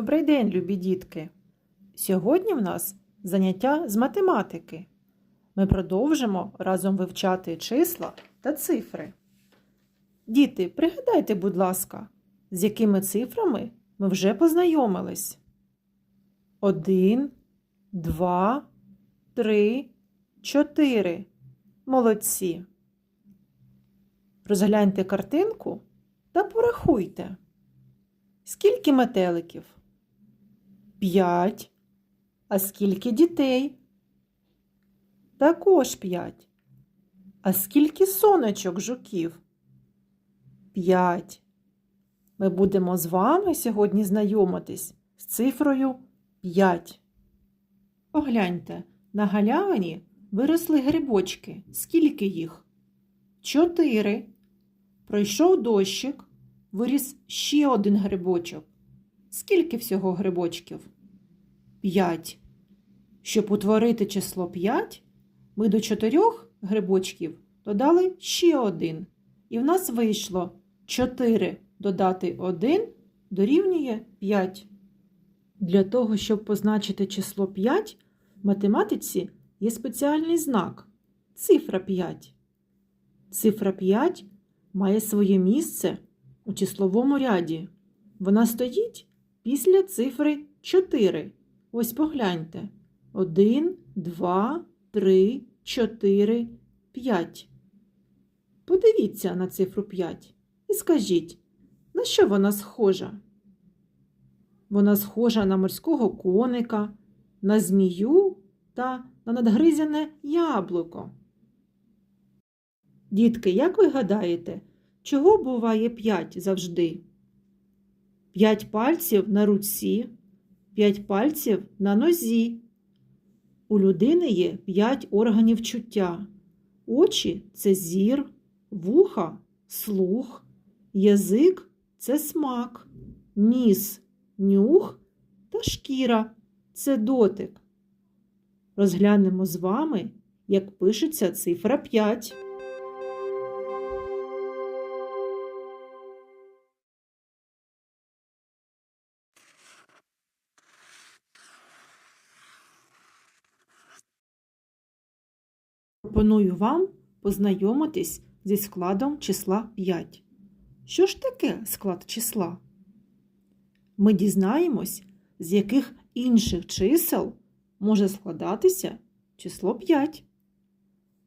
Добрий день, любі дітки! Сьогодні в нас заняття з математики. Ми продовжимо разом вивчати числа та цифри. Діти, пригадайте, будь ласка, з якими цифрами ми вже познайомились. Один, два, три, чотири. Молодці. Розгляньте картинку та порахуйте. Скільки метеликів? П'ять. А скільки дітей? Також п'ять. А скільки сонечок жуків? П'ять. Ми будемо з вами сьогодні знайомитись з цифрою 5. Погляньте, на галявині виросли грибочки. Скільки їх? Чотири. Пройшов дощик, виріс ще один грибочок. Скільки всього грибочків? П'ять. Щоб утворити число 5, ми до чотирьох грибочків додали ще один. І в нас вийшло 4 додати 1 дорівнює 5. Для того, щоб позначити число 5, в математиці є спеціальний знак цифра 5. Цифра 5 має своє місце у числовому ряді. Вона стоїть після цифри 4. Ось погляньте. 1, 2, 3, 4, 5. Подивіться на цифру 5 і скажіть, на що вона схожа? Вона схожа на морського коника, на змію та на надгризяне яблуко. Дітки, як ви гадаєте, чого буває 5 завжди? 5 пальців на руці, 5 пальців на нозі. У людини є 5 органів чуття. Очі це зір, вуха слух, язик це смак, ніс нюх та шкіра це дотик. Розглянемо з вами, як пишеться цифра 5. Пропоную вам познайомитись зі складом числа 5. Що ж таке склад числа? Ми дізнаємось, з яких інших чисел може складатися число 5.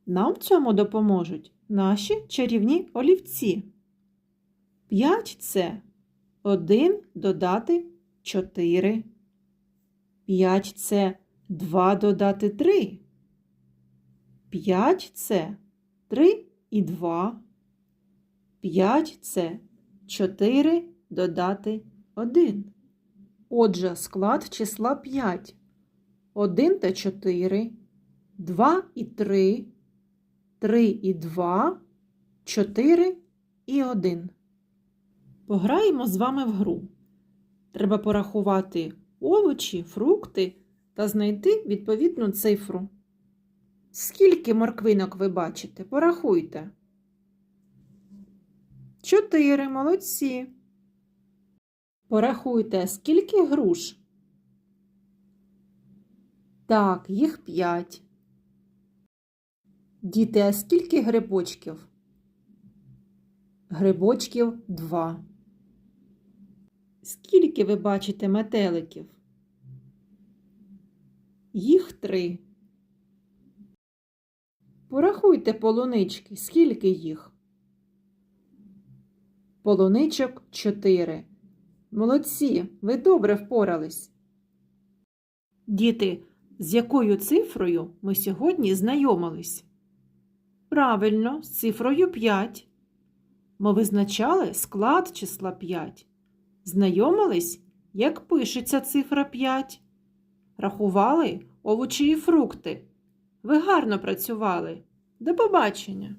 Нам в цьому допоможуть наші чарівні олівці. 5 це 1 додати 4. 5 це 2 додати 3. 5 це 3 і 2. 5 це 4 додати 1. Отже, склад числа 5. 1 та 4, 2 і 3, 3 і 2, 4 і 1. Пограємо з вами в гру. Треба порахувати овочі, фрукти та знайти відповідну цифру. Скільки морквинок ви бачите? Порахуйте. Чотири. Молодці. Порахуйте, скільки груш? Так, їх п'ять. Діти, а скільки грибочків? Грибочків два. Скільки ви бачите метеликів? Їх три. Порахуйте полунички, скільки їх? Полуничок чотири. Молодці, ви добре впорались. Діти, з якою цифрою ми сьогодні знайомились? Правильно, з цифрою 5. Ми визначали склад числа 5. Знайомились, як пишеться цифра 5. Рахували овочі і фрукти. Ви гарно працювали. До побачення!